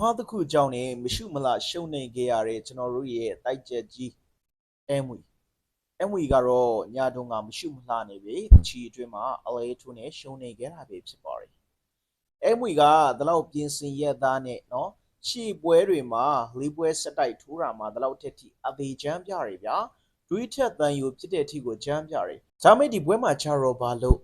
မှားတစ်ခုကြောင့်နေမရှုမလရှုံနေခဲ့ရတဲ့ကျွန်တော်တို့ရဲ့တိုက်ချက်ကြီးအဲမွေအဲမွေကတော့ညတုန်းကမရှုမလှနေပြီအချီအတွင်းမှာအလဲထိုးနဲ့ရှုံနေခဲ့တာပဲဖြစ်ပါတယ်အဲမွေကဒီလောက်ပြင်ဆင်ရက်သားနဲ့နော်ရှီပွဲတွေမှာလေးပွဲစက်တိုက်ထိုးတာမှာဒီလောက်တက်ထိအသေးချမ်းပြရဗျာတွေးထက်တန်ယူဖြစ်တဲ့အထိကိုချမ်းပြတယ်ဒါမဲ့ဒီပွဲမှာချတော့ဘာလို့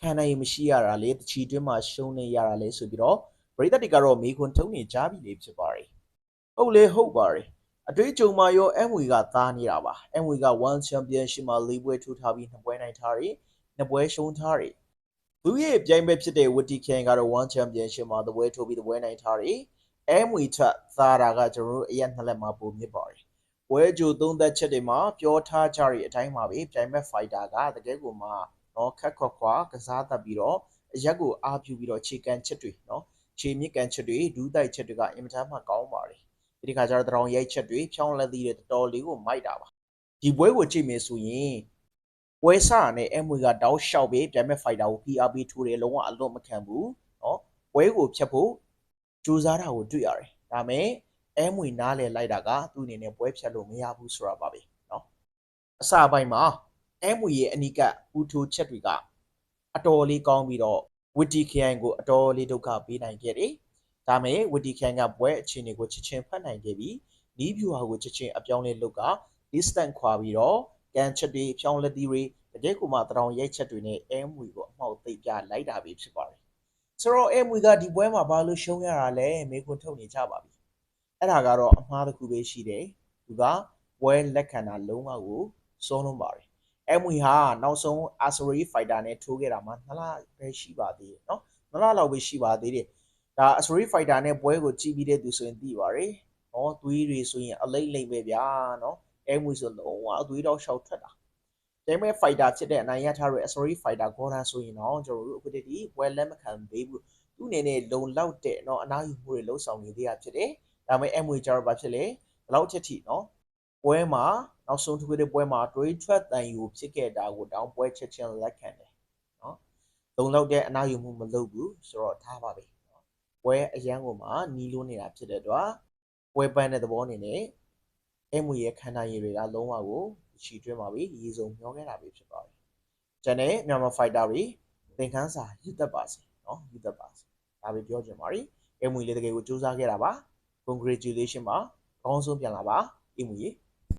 ခံနိုင်ရမရှိရတာလေတချီအတွင်းမှာရှုံနေရတာလေဆိုပြီးတော့ ပရိသတ်တွေကတော့မေခွန်းထုံးနေကြပြီလေဖြစ်ပါတယ်။ဟုတ်လေဟုတ်ပါတယ်။အတွေ့အကြုံမှာရော MW ကသားနေတာပါ။ MW က One Championship မှာ၄ပွဲထိုးထားပြီးနှစ်ပွဲနိုင်ထားတယ်။နှစ်ပွဲရှုံးထားတယ်။သူရဲ့ပြိုင်ပွဲဖြစ်တဲ့ Witty King ကတော့ One Championship မှာတစ်ပွဲထိုးပြီးတစ်ပွဲနိုင်ထားတယ်။ MW ထက်သားတာကကျွန်တော်တို့အရက်နှစ်လက်မှာပုံမြစ်ပါတယ်။ပွဲကြိုသုံးသက်ချက်တွေမှာပြောထားကြတဲ့အတိုင်းပါပဲပြိုင်ပွဲ fighter ကတကယ်ကိုမှနော်ခက်ခွက်ခွာကစားတတ်ပြီးတော့အရက်ကိုအားပြုပြီးတော့ခြေကန်ချက်တွေနော် ခြေမြစ်ကန်ချက်တွေဒူးတိုက်ချက်တွေကအင်မတန်မှကောင်းပါတယ်ဒီဒီခါကျတော့တရောင်ရိုက်ချက်တွေဖြောင်းလက်သီးတွေတော်တော်လေးကိုမိုက်တာပါဒီပွဲကိုကြည့်မယ်ဆိုရင်ပွဲစနဲ့အမွေကတောက်လျှောက်ပဲပြိုင်မဲ့ဖိုက်တာကို PRP ထိုးတယ်လုံးဝအလွတ်မခံဘူးเนาะပွဲကိုဖြတ်ဖို့ကြိုးစားတာကိုတွေ့ရတယ်ဒါမဲ့အမွေနားလေလိုက်တာကသူ့အနေနဲ့ပွဲဖြတ်လို့မရဘူးဆိုတာပါပဲเนาะအစပိုင်းမှာအမွေရဲ့အနိကပူထိုးချက်တွေကအတော်လေးကောင်းပြီးတော့ ဝစ်တီခရိုင်ကိုအတော်လေးဒုက္ခပေးနိုင်ခဲ့တယ်။ဒါမဲ့ဝစ်တီခရိုင်ကဘွဲအခြေအနေကိုချက်ချင်းဖတ်နိုင်ခဲ့ပြီးနီးဗျူဟာကိုချက်ချင်းအပြောင်းလဲလုပ်က distance ခွာပြီးတော့ကန်ချက်တွေဖြောင်းလက်သီးတွေတကယ်ကိုမှတရောင်ရိုက်ချက်တွေနဲ့အဲမွေကိုအမှောက်သိပ်ပြလိုက်တာပဲဖြစ်ပါတယ်။ဆိုတော့အဲမွေကဒီပွဲမှာဘာလို့ရှုံးရတာလဲမေခွန်းထုတ်နေကြပါပြီ။အဲ့ဒါကတော့အမှားတစ်ခုပဲရှိတယ်။သူကပွဲလက်ခံတာလုံးဝကိုစိုးလုံးပါတယ်။ MW ဟာနောက်ဆုံး Asuri Fighter နဲ့ထိုးခဲ့တာမှနှစ်လပဲရှိပါသေးတယ်เนาะနှစ်လလောက်ပဲရှိပါသေးတယ်ဒါ Asuri Fighter နဲ့ပွဲကိုကြည့်ပြီးတဲ့သူဆိုရင်သိပါတယ်เนาะသွေးတွေဆိုရင်အလိမ့်လိမ့်ပဲဗျာเนาะ MW ဆိုလုံးဝသွေးတော့ရှောက်ထွက်တာဒါပေမဲ့ fighter ဖြစ်တဲ့အနိုင်ရထားတဲ့ Asuri Fighter Gordon ဆိုရင်တော့ကျွန်တော်တို့အခုတည်းဒီပွဲလက်မခံသေးဘူးသူ့အနေနဲ့လုံလောက်တဲ့เนาะအနားယူမှုတွေလှုပ်ဆောင်နေသေးတာဖြစ်တယ်ဒါပေမဲ့ MW ကျတော့ဘာဖြစ်လဲဘယ်လောက်ချက်ထိเนาะ ပွဲမှာနောက်ဆုံးတစ်ခုတဲ့ပွဲမှာတွေးထွက်တန်ယူဖြစ်ခဲ့တာကိုတောင်းပွဲချက်ချင်းလက်ခံတယ်နော်လုံလောက်တဲ့အနားယူမှုမလုပ်ဘူးဆိုတော့ထားပါပဲနော်ပွဲအရန်ကိုမှနီးလို့နေတာဖြစ်တဲ့အတွက်ပွဲပန်းတဲ့သဘောအနေနဲ့အမှုရဲ့ခန္ဓာရည်တွေကလုံးဝကိုချီတွင်းပါပြီရေစုံမျောခဲ့တာပဲဖြစ်ပါတယ်ကျန်တဲ့မြန်မာဖိုက်တာတွေသင်ခန်းစာရည်သက်ပါစေနော်ရည်သက်ပါစေဒါပဲပြောချင်ပါတယ်အမှုလေးတကယ်ကိုစူးစမ်းခဲ့တာပါ congratulation ပါအကောင်းဆုံးပြန်လာပါအမှုကြီး